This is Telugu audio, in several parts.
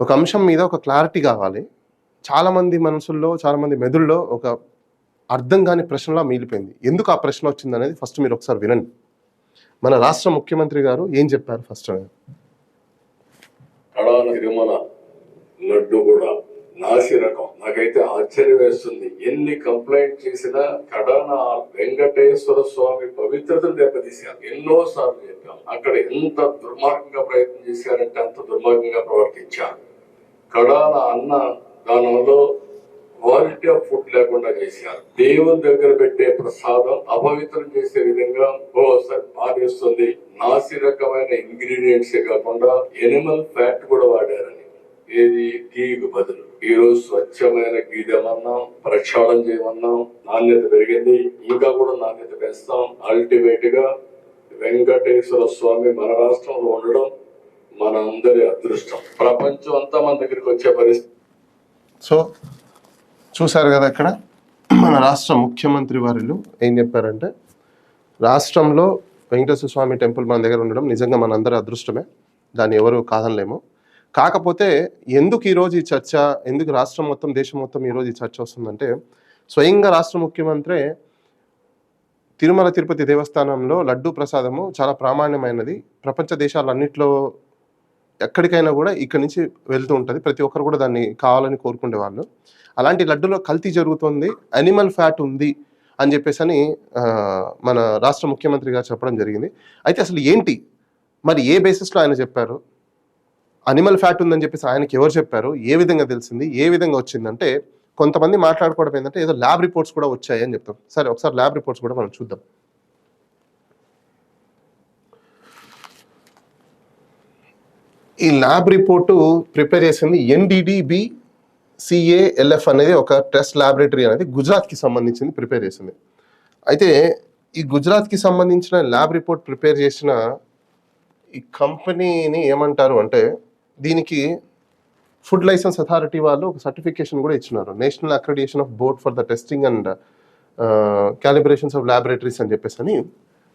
ఒక అంశం మీద ఒక క్లారిటీ కావాలి. చాలామంది మనసుల్లో చాలామంది మెదుల్లో ఒక అర్థం కాని ప్రశ్నలా మిగిలిపోయింది. ఎందుకు ఆ ప్రశ్న వచ్చింది అనేది ఫస్ట్ మీరు ఒకసారి వినండి. మన రాష్ట్ర ముఖ్యమంత్రి గారు ఏం చెప్పారు ఫస్ట్? కడాన తిరుమల లడ్డు కూడా నాసి రకం నాకైతే ఆశ్చర్యం వేస్తుంది. ఎన్ని కంప్లైంట్ చేసినా కడాన వెంకటేశ్వర స్వామి పవిత్రతను దెబ్బతీశారు. ఎన్నో సార్లు చెప్పాం. అక్కడ ఎంత దుర్మార్గంగా ప్రయత్నం చేశారంటే అంత దుర్మార్గంగా ప్రవర్తించారు. కడాన అన్న దానంలో క్వాలిటీ ఆఫ్ ఫుడ్ లేకుండా చేశారు. దేవుని దగ్గర పెట్టే ప్రసాదం అపవిత్రం చేసే విధంగా ఓసారి మారేస్తుంది నాసి రకమైన ఇంగ్రీడియంట్స్ కాకుండా ఎనిమల్ ఫ్యాట్ కూడా వాడారని. ఏది? గీకు బదులు. ఈ రోజు స్వచ్ఛమైన గీ తెమన్నాం ప్రక్షాళన చేయమన్నాం నాణ్యత పెరిగింది. ఇంకా కూడా నాణ్యత పెంచుతాం. అల్టిమేట్గా వెంకటేశ్వర స్వామి మన రాష్ట్రంలో ఉండడం మన అందరి అదృష్టం. ప్రపంచం అంతా మన దగ్గరికి వచ్చే పరిస్థితి. సో చూశారు కదా ఇక్కడ మన రాష్ట్ర ముఖ్యమంత్రి వారిలు ఏం చెప్పారంటే రాష్ట్రంలో వెంకటేశ్వర స్వామి టెంపుల్ మన దగ్గర ఉండడం నిజంగా మనందరి అదృష్టమే. దాన్ని ఎవరు కాదనలేము. కాకపోతే ఎందుకు ఈరోజు ఈ చర్చ ఎందుకు రాష్ట్రం మొత్తం దేశం మొత్తం ఈరోజు ఈ చర్చ వస్తుందంటే స్వయంగా రాష్ట్ర ముఖ్యమంత్రి తిరుమల తిరుపతి దేవస్థానంలో లడ్డూ ప్రసాదము చాలా ప్రామాణ్యమైనది. ప్రపంచ దేశాలన్నింటిలో ఎక్కడికైనా కూడా ఇక్కడ నుంచి వెళ్తూ ఉంటుంది. ప్రతి ఒక్కరు కూడా దాన్ని కావాలని కోరుకునే వాళ్ళు. అలాంటి లడ్డులో కల్తీ జరుగుతుంది. అనిమల్ ఫ్యాట్ ఉంది అని చెప్పేసి అని మన రాష్ట్ర ముఖ్యమంత్రి గారు చెప్పడం జరిగింది. అయితే అసలు ఏంటి? మరి ఏ బేసిస్లో ఆయన చెప్పారు? అనిమల్ ఫ్యాట్ ఉందని చెప్పేసి ఆయనకి ఎవరు చెప్పారు? ఏ విధంగా తెలిసింది? ఏ విధంగా వచ్చిందంటే కొంతమంది మాట్లాడుకోవడం ఏంటంటే ఏదో ల్యాబ్ రిపోర్ట్స్ కూడా వచ్చాయి అని చెప్తాం. సరే ఒకసారి ల్యాబ్ రిపోర్ట్స్ కూడా మనం చూద్దాం. ఈ ల్యాబ్ రిపోర్టు ప్రిపేర్ చేసింది ఎన్డిడిబి సిఏఎల్ఎఫ్ అనేది ఒక టెస్ట్ ల్యాబొరేటరీ అనేది గుజరాత్కి సంబంధించింది ప్రిపేర్ చేసింది. అయితే ఈ గుజరాత్కి సంబంధించిన ల్యాబ్ రిపోర్ట్ ప్రిపేర్ చేసిన ఈ కంపెనీని ఏమంటారు అంటే దీనికి ఫుడ్ లైసెన్స్ అథారిటీ వాళ్ళు ఒక సర్టిఫికేషన్ కూడా ఇచ్చినారు. National accreditation of board for the testing and calibrations of laboratories అని చెప్పేసి అని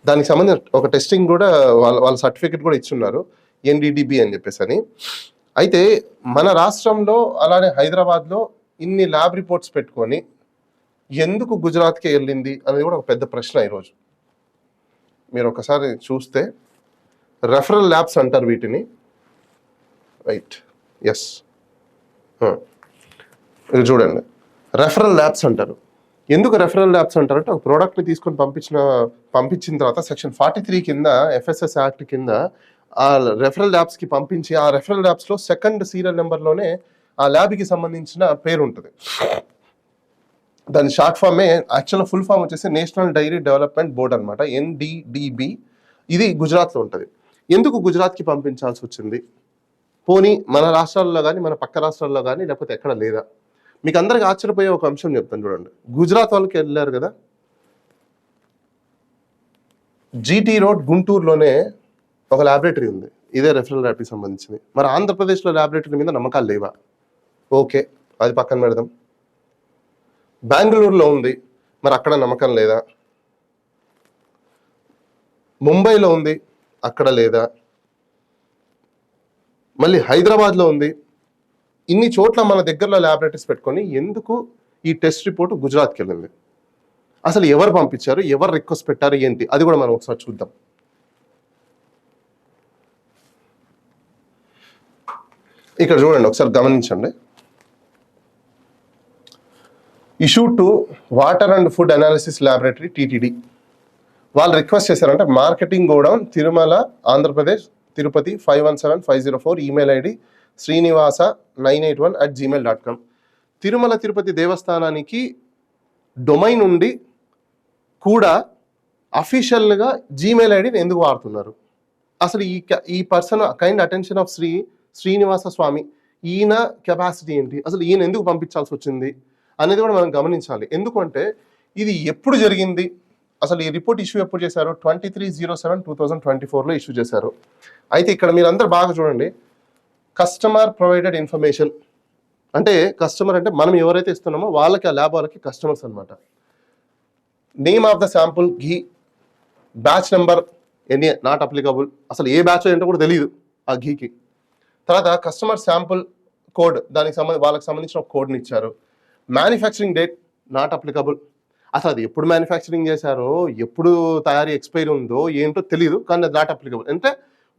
దానికి సంబంధించిన ఒక టెస్టింగ్ కూడా వాళ్ళ వాళ్ళ సర్టిఫికేట్ కూడా ఇచ్చున్నారు. ఎన్డీడీబీ అని చెప్పేసి అని. అయితే మన రాష్ట్రంలో అలానే హైదరాబాద్లో ఇన్ని ల్యాబ్ రిపోర్ట్స్ పెట్టుకొని ఎందుకు గుజరాత్కి వెళ్ళింది అనేది కూడా ఒక పెద్ద ప్రశ్న ఈరోజు. మీరు ఒకసారి చూస్తే రెఫరల్ ల్యాబ్స్ అంటారు వీటిని. రైట్ ఎస్ ఇది చూడండి. రెఫరల్ ల్యాబ్స్ అంటారు. ఎందుకు రెఫరల్ ల్యాబ్స్ అంటారంటే ఒక ప్రోడక్ట్ని తీసుకొని పంపించిన పంపించిన తర్వాత సెక్షన్ ఫార్టీ త్రీ కింద ఎఫ్ఎస్ఎస్ యాక్ట్ కింద ఆ రెఫరల్ ల్యాబ్స్కి పంపించి ఆ రెఫరల్ ల్యాబ్స్లో సెకండ్ సీరియల్ నెంబర్లోనే ఆ ల్యాబ్కి సంబంధించిన పేరు ఉంటుంది. దాని షార్ట్ ఫామే యాక్చువల్గా ఫుల్ ఫామ్ వచ్చేసి నేషనల్ డైరీ డెవలప్మెంట్ బోర్డ్ అనమాట ఎన్డిడిబి ఇది గుజరాత్లో ఉంటుంది. ఎందుకు గుజరాత్కి పంపించాల్సి వచ్చింది? పోనీ మన రాష్ట్రాల్లో కానీ మన పక్క రాష్ట్రాల్లో కానీ లేకపోతే ఎక్కడ లేదా? మీకు అందరికి ఆశ్చర్యపోయే ఒక అంశం చెప్తాను చూడండి. గుజరాత్ వాళ్ళకి వెళ్ళారు కదా? జీటీ రోడ్ గుంటూరులోనే ఒక ల్యాబొరేటరీ ఉంది. ఇదే రెఫరల్ ల్యాబ్కి సంబంధించింది. మరి ఆంధ్రప్రదేశ్లో ల్యాబొరేటరీ మీద నమ్మకాలు లేవా? ఓకే అది పక్కన పెడదాం. బెంగళూరులో ఉంది. మరి అక్కడ నమ్మకం లేదా? ముంబైలో ఉంది. అక్కడ లేదా? మళ్ళీ హైదరాబాద్లో ఉంది. ఇన్ని చోట్ల మన దగ్గరలో ల్యాబొరేటరీస్ పెట్టుకొని ఎందుకు ఈ టెస్ట్ రిపోర్ట్ గుజరాత్కి వెళ్ళింది? అసలు ఎవరు పంపించారు? ఎవరు రిక్వెస్ట్ పెట్టారు? ఏంటి? అది కూడా మనం ఒకసారి చూద్దాం. ఇక్కడ చూడండి ఒకసారి గమనించండి. Issue to water and food analysis laboratory TTD. వాళ్ళు రిక్వెస్ట్ చేశారంటే marketing godown Tirumala Andhra Pradesh Tirupati five one seven five zero four email ID Srinivasa nine eight one at Gmail dot com Tirumala Tirupati దేవస్థానానికి డొమైన్ ఉండి కూడా అఫీషియల్గా జీమెయిల్ ఐడిని ఎందుకు వాడుతున్నారు? అసలు ఈ క- ఈ person kind attention of Shri Srinivasa Swami ఈయన కెపాసిటీ ఏంటి? అసలు ఈయన ఎందుకు పంపించాల్సి వచ్చింది? అనేది కూడా మనం గమనించాలి. ఎందుకంటే ఇది ఎప్పుడు జరిగింది? అసలు ఈ రిపోర్ట్ ఇష్యూ ఎప్పుడు చేశారు? Twenty three zero seven two thousand twenty ఫోర్లో ఇష్యూ చేశారు. అయితే ఇక్కడ మీరు అందరు బాగా చూడండి. కస్టమర్ ప్రొవైడెడ్ ఇన్ఫర్మేషన్ అంటే కస్టమర్ అంటే మనం ఎవరైతే ఇస్తున్నామో వాళ్ళకి ఆ ల్యాబ్ వాళ్ళకి కస్టమర్స్ అన్నమాట. Name of the sample ghee batch number any not applicable అసలు ఏ బ్యాచ్ ఏంటో కూడా తెలియదు ఆ ఘీకి తర్వాత కస్టమర్ శాంపుల్ కోడ్ దానికి సంబంధ వాళ్ళకి సంబంధించిన ఒక కోడ్ని ఇచ్చారు. మ్యానుఫ్యాక్చరింగ్ డేట్ నాట్ అప్లికబుల్ అసలు అది ఎప్పుడు మ్యానుఫ్యాక్చరింగ్ చేశారో ఎప్పుడు తయారీ ఎక్స్పైరీ ఉందో ఏంటో తెలియదు కానీ అది నాట్ అప్లికబుల్ అంటే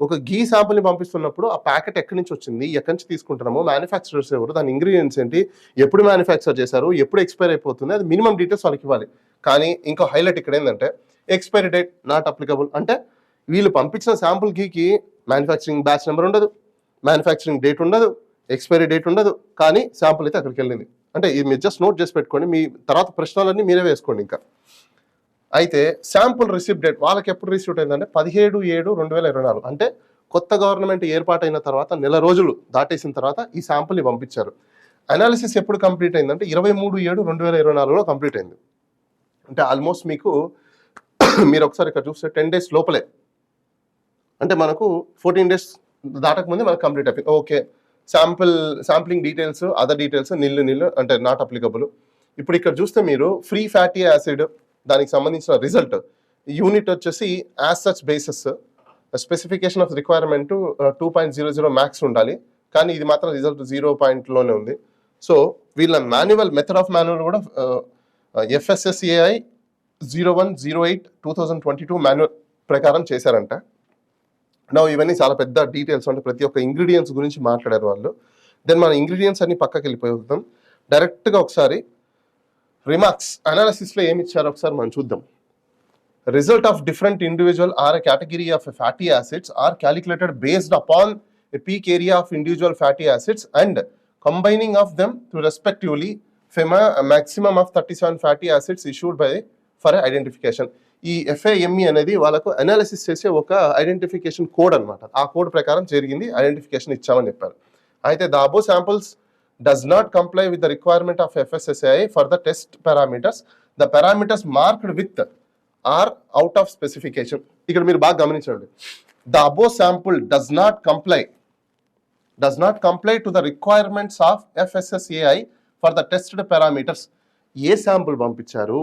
ఒక గీ శాంపుల్ని పంపిస్తున్నప్పుడు ఆ ప్యాకెట్ ఎక్కడి నుంచి వచ్చింది ఎక్కడి నుంచి తీసుకుంటున్నామో మ్యానుఫ్యాక్చరర్స్ ఎవరు దాని ఇంగ్రీడియంట్స్ ఏంటి ఎప్పుడు మ్యానుఫ్యాక్చర్ చేశారు ఎప్పుడు ఎక్స్పైర్ అయిపోతుంది అది మినిమం డీటెయిల్స్ వాళ్ళకి ఇవ్వాలి. కానీ ఇంకో హైలైట్ ఇక్కడ ఏంటంటే ఎక్స్పైరీ డేట్ నాట్ అప్లికబుల్ అంటే వీళ్ళు పంపించిన శాంపుల్ గీకి మ్యానుఫ్యాక్చరింగ్ బ్యాచ్ నెంబర్ ఉండదు. మ్యానుఫ్యాక్చరింగ్ డేట్ ఉండదు ఎక్స్పైరీ డేట్ ఉండదు కానీ శాంపుల్ అయితే అక్కడికి వెళ్ళింది. అంటే ఇది మీరు జస్ట్ నోట్ చేసి పెట్టుకోండి మీ తర్వాత ప్రశ్నలన్నీ మీరే వేసుకోండి ఇంకా. అయితే శాంపుల్ రిసిప్ట్ డేట్ వాళ్ళకి ఎప్పుడు రిసీవ్ అయిందంటే పదిహేడు ఏడు రెండు వేల ఇరవై నాలుగు. అంటే కొత్త గవర్నమెంట్ ఏర్పాటైన తర్వాత నెల రోజులు దాటేసిన తర్వాత ఈ శాంపుల్ని పంపించారు. అనాలిసిస్ ఎప్పుడు కంప్లీట్ అయిందంటే ఇరవై మూడు ఏడు రెండు వేల ఇరవై నాలుగులో కంప్లీట్ అయింది. అంటే ఆల్మోస్ట్ మీకు మీరు ఒకసారి ఇక్కడ చూస్తే టెన్ డేస్ లోపలే. అంటే మనకు ఫోర్టీన్ డేస్ దాటక ముందే మనకు కంప్లీట్ అయిపోయింది. Okay. Sample sampling details other details nil nil అంటే నాట్ అప్లికబుల్. ఇప్పుడు ఇక్కడ చూస్తే మీరు ఫ్రీ ఫ్యాటీ యాసిడ్ దానికి సంబంధించిన రిజల్ట్. యూనిట్ వచ్చేసి as such basis. Specification of requirement two point zero zero max ఉండాలి. కానీ ఇది మాత్రం రిజల్ట్ జీరో పాయింట్లోనే ఉంది. సో వీళ్ళ మాన్యువల్ మెథడ్ ఆఫ్ మాన్యువల్ కూడా FSSAI zero one zero eight two thousand twenty two manual ప్రకారం చేశారంట. నా ఇవన్నీ చాలా పెద్ద డీటెయిల్స్ అంటే ప్రతి ఒక్క ఇంగ్రీడియంట్స్ గురించి మాట్లాడారు వాళ్ళు. దెన్ మన ఇంగ్రీడియంట్స్ అన్ని పక్కకి వెళ్ళిపోతాం డైరెక్ట్గా ఒకసారి రిమార్క్స్ అనాలిసిస్లో ఏమి ఇచ్చారో ఒకసారి మనం చూద్దాం. Result of different individual or category of fatty acids are calculated based upon a peak area of individual fatty acids and combining of them to respectively FEMA a maximum of 37 fatty acids issued by for identification. ఈ ఎఫ్ఐఎంఈ అనేది వాళ్ళకు అనాలిసిస్ చేసే ఒక ఐడెంటిఫికేషన్ కోడ్ అనమాట ఆ కోడ్ ప్రకారం జరిగింది ఐడెంటిఫికేషన్ ఇచ్చామని చెప్పారు. అయితే the above samples does not comply with the requirement of FSSI for the test parameters the parameters marked with are out of specification ఇక్కడ మీరు బాగా గమనించండి. The above sample does not comply does not comply to the requirements of FSSAI for the tested parameters A sample పంపించారు?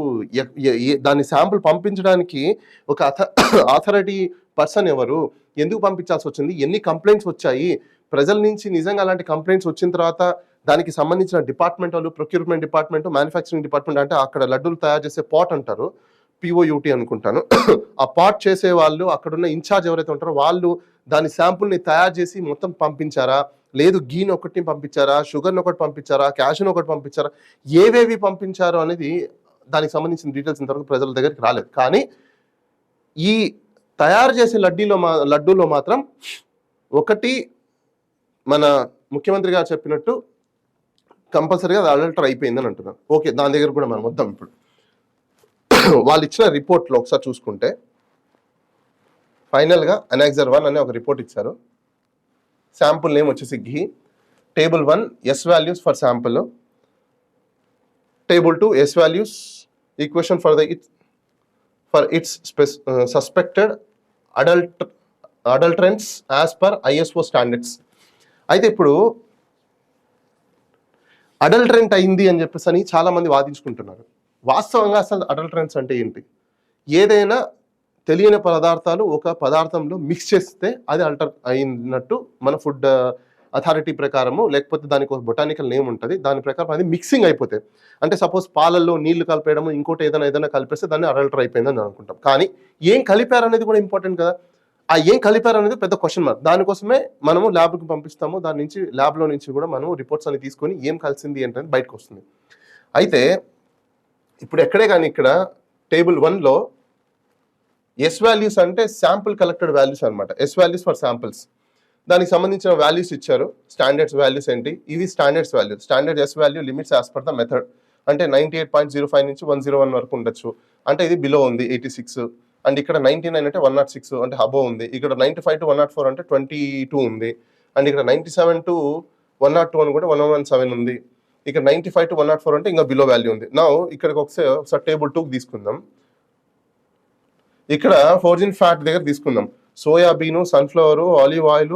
దాని శాంపుల్ పంపించడానికి ఒక అథ పర్సన్ ఎవరు? ఎందుకు పంపించాల్సి వచ్చింది? ఎన్ని కంప్లైంట్స్ వచ్చాయి? ప్రజల నుంచి నిజంగా అలాంటి కంప్లైంట్స్ వచ్చిన తర్వాత దానికి సంబంధించిన డిపార్ట్మెంట్ వాళ్ళు ప్రొక్యూర్మెంట్ డిపార్ట్మెంట్ మ్యానుఫ్యాక్చరింగ్ డిపార్ట్మెంట్ అంటే అక్కడ లడ్డూలు తయారు చేసే పాట్ అంటారు. పిఓయూటీ అనుకుంటాను. ఆ పాట్ చేసే వాళ్ళు అక్కడున్న ఇన్ఛార్జ్ ఎవరైతే ఉంటారో వాళ్ళు దాని శాంపుల్ని తయారు చేసి మొత్తం పంపించారా? లేదు గీని ఒకటి పంపించారా? షుగర్ని ఒకటి పంపించారా? క్యాష్ని ఒకటి పంపించారా? ఏవేవి పంపించారు అనేది దానికి సంబంధించిన డీటెయిల్స్ ఇంతవరకు ప్రజల దగ్గరికి రాలేదు. కానీ ఈ తయారు చేసే లడ్డీలో మా లడ్డూలో మాత్రం ఒకటి మన ముఖ్యమంత్రి గారు చెప్పినట్టు కంపల్సరీగా అది అడల్టర్ అయిపోయిందని అంటున్నారు ఓకే దాని దగ్గర కూడా మనం వద్దాం ఇప్పుడు. వాళ్ళు ఇచ్చిన రిపోర్ట్లో ఒకసారి చూసుకుంటే ఫైనల్గా అనాక్సర్ వన్ అనే ఒక రిపోర్ట్ ఇచ్చారు. శాంపుల్ నేమ్ వచ్చేసి ghee. Table one S values for sample table two S values equation for the it for its spec suspected adult adulterants as per ISO standards అయితే ఇప్పుడు అడల్ట్రెంట్ అయింది అని చెప్పేసి అని చాలామంది వాదించుకుంటున్నారు. వాస్తవంగా అసలు అడల్ట్రెంట్స్ అంటే ఏంటి? ఏదైనా తెలియని పదార్థాలు ఒక పదార్థంలో మిక్స్ చేస్తే అది అల్టర్ అయినట్టు మన ఫుడ్ అథారిటీ uh, ప్రకారము లేకపోతే దానికి ఒక బొటానికల్ నేమ్ ఉంటుంది. దాని ప్రకారం అది మిక్సింగ్ అయిపోతాయి అంటే సపోజ్ పాలల్లో నీళ్ళు కలిపేయడం ఇంకోటి ఏదైనా ఏదైనా కలిపేస్తే దాన్ని అరల్టర్ అయిపోయిందని అనుకుంటాం. కానీ ఏం కలిపారు అనేది కూడా ఇంపార్టెంట్ కదా. ఆ ఏం కలిపారు అనేది పెద్ద క్వశ్చన్ మార్క్ దానికోసమే మనము ల్యాబ్కి పంపిస్తాము. దాని నుంచి ల్యాబ్లో నుంచి కూడా మనం రిపోర్ట్స్ అన్ని తీసుకొని ఏం కలిసింది ఏంటనేది బయటకు వస్తుంది. అయితే ఇప్పుడు ఎక్కడే కానీ ఇక్కడ టేబుల్ వన్లో ఎస్ వాల్యూస్ అంటే శాంపుల్ కలెక్టెడ్ వాల్యూస్ అనమాట ఎస్ వాల్యూస్ ఫర్ శాంపుల్స్ దానికి సంబంధించిన వాల్యూస్ ఇచ్చారు. స్టాండర్డ్స్ వాల్యూస్ ఏంటి? ఇవి standards value standard S value limits as per the method అంటే ninety eight point zero five నుంచి వన్ జీరో వన్ వరకు ఉండొచ్చు. అంటే ఇది బిలో ఉంది ఎయిటీ సిక్స్ అండ్ ఇక్కడ నైంటీ నైన్ అంటే వన్ నాట్ సిక్స్ అంటే హబో ఉంది. ఇక్కడ ninety five to one naught four అంటే ట్వంటీ టూ ఉంది. అండ్ ఇక్కడ ninety seven to one naught two అని కూడా వన్ వన్ సెవెన్ ఉంది. ఇక్కడ ninety five to one naught four అంటే ఇంకా బిలో వాల్యూ ఉంది. నా ఇక్కడికి ఒకసారి ఒకసారి టేబుల్ టూకి తీసుకుందాం. ఇక్కడ ఫోర్జిన్ ఫ్యాట్ దగ్గర తీసుకుందాం. Soybean sunflower olive oil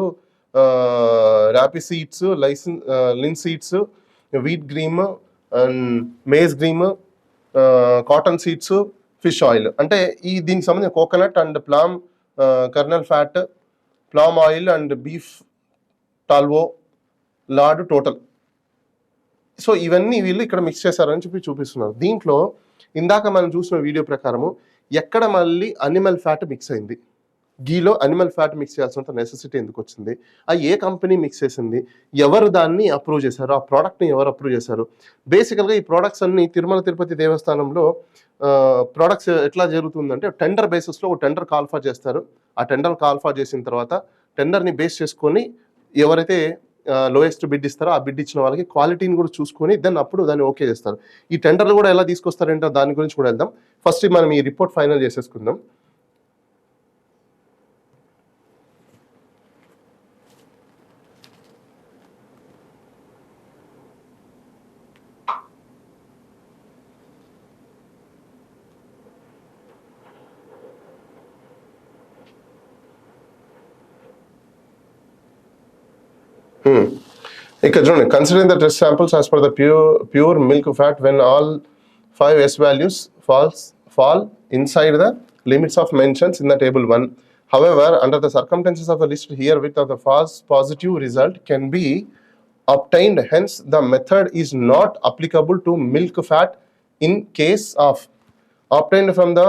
rapeseeds lysine linseeds wheat germ and maize germ cotton seeds fish oil అంటే ఈ దీనికి సంబంధించిన coconut and palm kernel fat palm oil and beef tallow lard total so ఇవన్నీ వీళ్ళు ఇక్కడ మిక్స్ చేశారని చెప్పి చూపిస్తున్నారు. దీంట్లో ఇందాక మనం చూసిన వీడియో ప్రకారము ఎక్కడ మళ్ళీ అనిమల్ ఫ్యాట్ మిక్స్ అయింది? గీలో అనిమల్ ఫ్యాట్ మిక్స్ చేయాల్సినంత నెసెసిటీ ఎందుకు వచ్చింది? ఆ ఏ కంపెనీ మిక్స్ చేసింది? ఎవరు దాన్ని అప్రూవ్ చేశారు? ఆ ప్రోడక్ట్ని ఎవరు అప్రూవ్ చేశారు? బేసికల్గా ఈ ప్రోడక్ట్స్ అన్ని తిరుమల తిరుపతి దేవస్థానంలో ప్రోడక్ట్స్ ఎట్లా జరుగుతుందంటే టెండర్ బేసిస్లో ఒక టెండర్ కాల్ఫర్ చేస్తారు. ఆ టెండర్ కాల్ఫర్ చేసిన తర్వాత టెండర్ని బేస్ చేసుకొని ఎవరైతే లోయెస్ట్ బిడ్ ఇస్తారో ఆ బిడ్ ఇచ్చిన వాళ్ళకి క్వాలిటీని కూడా చూసుకొని దెన్ అప్పుడు దాన్ని ఓకే చేస్తారు. ఈ టెండర్లు కూడా ఎలా తీసుకొస్తారంటే దాని గురించి కూడా వెళ్దాం. ఫస్ట్ మనం ఈ రిపోర్ట్ ఫైనల్ చేసేసుకుందాం. Hmm. ఇక్కడ చూడండి considering the test samples as per the pure pure milk fat when all five S values falls fall inside the limits of mentions in the table one however under the circumstances of the list here with of the false positive result can be obtained hence the method is not applicable to milk fat in case of obtained from the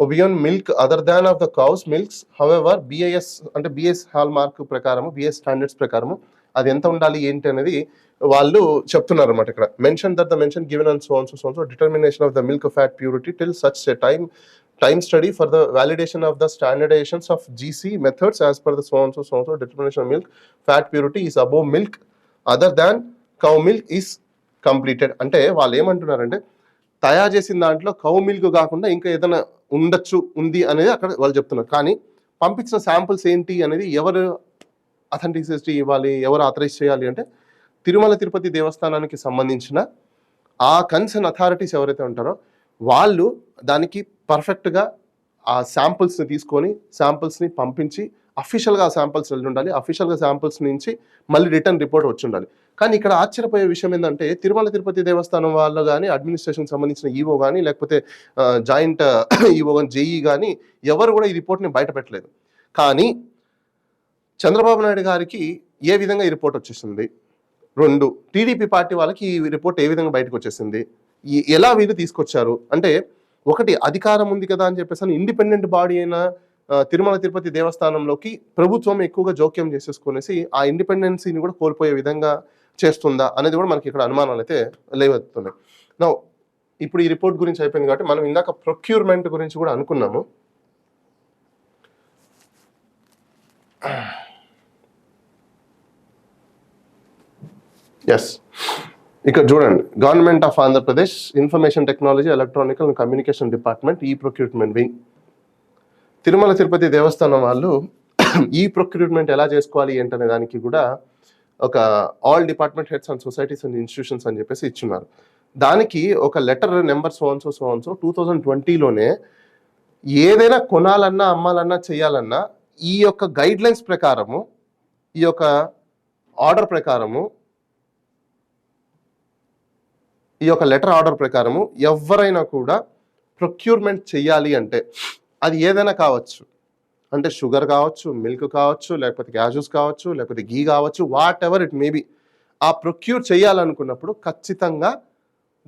bovine milk other than of the cows milks however BAS అంటే బిఎస్ హాల్ మార్క్ ప్రకారము బిఎస్ స్టాండర్డ్స్ ప్రకారము అది ఎంత ఉండాలి ఏంటి అనేది వాళ్ళు చెప్తున్నారు అనమాట ఇక్కడ mention that the mention given and sons sons determination of the milk fat purity till such a time time study for the validation of the standardisations of GC methods as per the sons sons determination milk fat purity is above milk other than cow milk is completed అంటే వాళ్ళు ఏమంటున్నారంటే తయారు చేసిన దాంట్లో కౌ మిల్క్ కాకుండా ఇంకా ఏదైనా ఉండొచ్చు ఉంది అనేది అక్కడ వాళ్ళు చెప్తున్నారు. కానీ పంపించిన శాంపుల్స్ ఏంటి అనేది ఎవరు అథెంటిసిటీ ఇవ్వాలి ఎవరు ఆథరైజ్ చేయాలి అంటే తిరుమల తిరుపతి దేవస్థానానికి సంబంధించిన ఆ కన్సర్న్ అథారిటీస్ ఎవరైతే ఉంటారో వాళ్ళు దానికి పర్ఫెక్ట్గా ఆ శాంపుల్స్ని తీసుకొని శాంపుల్స్ని పంపించి అఫీషియల్గా శాంపిల్స్ శాంపుల్స్ వెళ్ళి ఉండాలి అఫీషియల్గా శాంపుల్స్ నుంచి మళ్ళీ రిటర్న్ రిపోర్ట్ వచ్చి ఉండాలి కానీ ఇక్కడ ఆశ్చర్యపోయే విషయం ఏంటంటే తిరుమల తిరుపతి దేవస్థానం వాళ్ళు కానీ అడ్మినిస్ట్రేషన్ సంబంధించిన ఈవో కానీ లేకపోతే జాయింట్ ఈవో కానీ జేఈ కానీ ఎవరు కూడా ఈ రిపోర్ట్ని బయట పెట్టలేదు. కానీ చంద్రబాబు నాయుడు గారికి ఏ విధంగా ఈ రిపోర్ట్ వచ్చేసింది? రెండు టీడీపీ పార్టీ వాళ్ళకి ఈ రిపోర్ట్ ఏ విధంగా బయటకు వచ్చేసింది? ఈ- ఎలా వీళ్ళు తీసుకొచ్చారు? అంటే ఒకటి అధికారం ఉంది కదా అని చెప్పేసి ఇండిపెండెంట్ బాడీ అయిన తిరుమల తిరుపతి దేవస్థానంలోకి ప్రభుత్వం ఎక్కువగా జోక్యం చేసేసుకునేసి ఆ ఇండిపెండెన్సీని కూడా కోల్పోయే విధంగా చేస్తుందా అనేది కూడా మనకి ఇక్కడ అనుమానాలు అయితే లేవెత్తున్నాయి. నా ఇప్పుడు ఈ రిపోర్ట్ గురించి అయిపోయింది కాబట్టి మనం ఇందాక ప్రొక్యూర్మెంట్ గురించి కూడా అనుకున్నాము. ఎస్ ఇక్కడ చూడండి. Government of Andhra Pradesh information technology electronical and communication department e procurement wing Tirumala Tirupati Devasthanam వాళ్ళు ఈ ప్రొక్యూట్మెంట్ ఎలా చేసుకోవాలి ఏంటనే దానికి కూడా ఒక all department heads and societies and institutions అని చెప్పేసి ఇచ్చున్నారు. దానికి ఒక లెటర్ నెంబర్ సోన్సో సోన్సో టూ థౌజండ్ ట్వంటీలోనే ఏదైనా కొనాలన్నా అమ్మాలన్నా చేయాలన్నా ఈ యొక్క గైడ్ లైన్స్ ప్రకారము ఈ యొక్క ఆర్డర్ ప్రకారము ఈ యొక్క లెటర్ ఆర్డర్ ప్రకారము ఎవరైనా కూడా ప్రొక్యూర్మెంట్ చేయాలి అంటే అది ఏదైనా కావచ్చు. అంటే షుగర్ కావచ్చు మిల్క్ కావచ్చు లేకపోతే గ్యాజెస్ కావచ్చు లేకపోతే గీ కావచ్చు వాట్ ఎవర్ ఇట్ మేబీ ఆ ప్రొక్యూర్ చేయాలనుకున్నప్పుడు ఖచ్చితంగా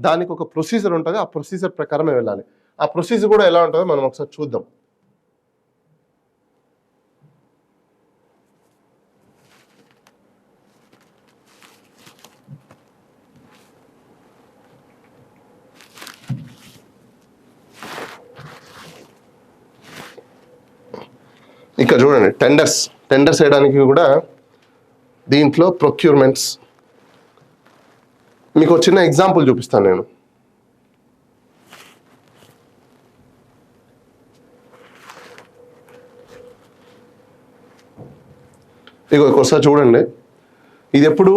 దానికి ఒక ప్రొసీజర్ ఉంటుంది. ఆ ప్రొసీజర్ ప్రకారమే వెళ్ళాలి. ఆ ప్రొసీజర్ కూడా ఎలా ఉంటుందో మనం ఒకసారి చూద్దాం. ఇక్కడ చూడండి టెండర్స్ టెండర్స్ వేయడానికి కూడా దీంట్లో ప్రొక్యూర్మెంట్స్ మీకు చిన్న ఎగ్జాంపుల్ చూపిస్తాను నేను. ఇక ఒకసారి చూడండి. ఇది ఎప్పుడు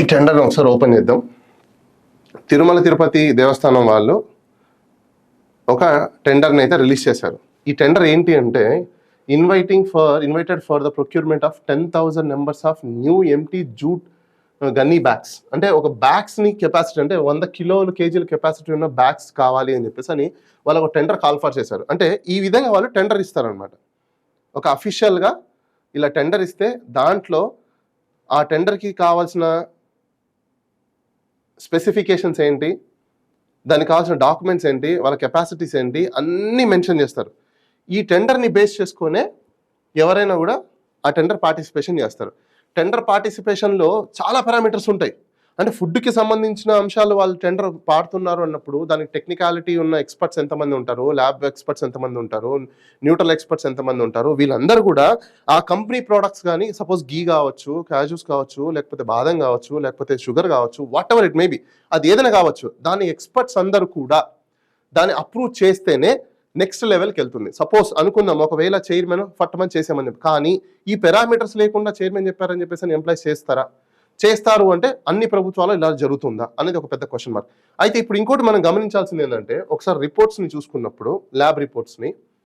ఈ టెండర్ని ఒకసారి ఓపెన్ చేద్దాం. తిరుమల తిరుపతి దేవస్థానం వాళ్ళు ఒక టెండర్ని అయితే రిలీజ్ చేశారు. ఈ టెండర్ ఏంటి అంటే inviting for invited for the procurement of ten thousand numbers of new empty jute gunny bags. అంటే ఒక బ్యాగ్స్ని కెపాసిటీ అంటే వంద కిలోలు కేజీల కెపాసిటీ ఉన్న బ్యాగ్స్ కావాలి అని చెప్పేసి అని వాళ్ళు ఒక టెండర్ కాల్ఫర్ చేశారు. అంటే ఈ విధంగా వాళ్ళు టెండర్ ఇస్తారనమాట ఒక అఫీషియల్గా ఇలా టెండర్ ఇస్తే దాంట్లో ఆ టెండర్కి కావాల్సిన స్పెసిఫికేషన్స్ ఏంటి దానికి కావాల్సిన డాక్యుమెంట్స్ ఏంటి వాళ్ళ కెపాసిటీస్ ఏంటి అన్నీ మెన్షన్ చేస్తారు. ఈ టెండర్ని బేస్ చేసుకునే ఎవరైనా కూడా ఆ టెండర్ పార్టిసిపేషన్ చేస్తారు. టెండర్ పార్టిసిపేషన్లో చాలా పారామీటర్స్ ఉంటాయి. అంటే ఫుడ్కి సంబంధించిన అంశాలు వాళ్ళు టెండర్ పాడుతున్నారు అన్నప్పుడు దానికి టెక్నికాలిటీ ఉన్న ఎక్స్పర్ట్స్ ఎంతమంది ఉంటారు? ల్యాబ్ ఎక్స్పర్ట్స్ ఎంతమంది ఉంటారు? న్యూట్రల్ ఎక్స్పర్ట్స్ ఎంతమంది ఉంటారు? వీళ్ళందరూ కూడా ఆ కంపెనీ ప్రోడక్ట్స్ కానీ సపోజ్ గీ కావచ్చు క్యాజూస్ కావచ్చు లేకపోతే బాదం కావచ్చు లేకపోతే షుగర్ కావచ్చు వాట్ ఎవర్ ఇట్ మేబీ అది ఏదైనా కావచ్చు దాని ఎక్స్పర్ట్స్ అందరూ కూడా దాన్ని అప్రూవ్ చేస్తేనే నెక్స్ట్ లెవెల్కి వెళ్తుంది. సపోజ్ అనుకుందాం ఒకవేళ చైర్మన్ ఫట్టమని చేసామని చెప్పి కానీ ఈ పారామీటర్స్ లేకుండా చైర్మన్ చెప్పారని చెప్పేసి ఎంప్లాయీస్ చేస్తారా? చేస్తారు అంటే అన్ని ప్రభుత్వాలు ఇలా జరుగుతుందా? అనేది ఒక పెద్ద క్వశ్చన్ మార్క్ అయితే ఇప్పుడు ఇంకోటి మనం గమనించాల్సింది ఏంటంటే ఒకసారి రిపోర్ట్స్ని చూసుకున్నప్పుడు ల్యాబ్ రిపోర్ట్స్ని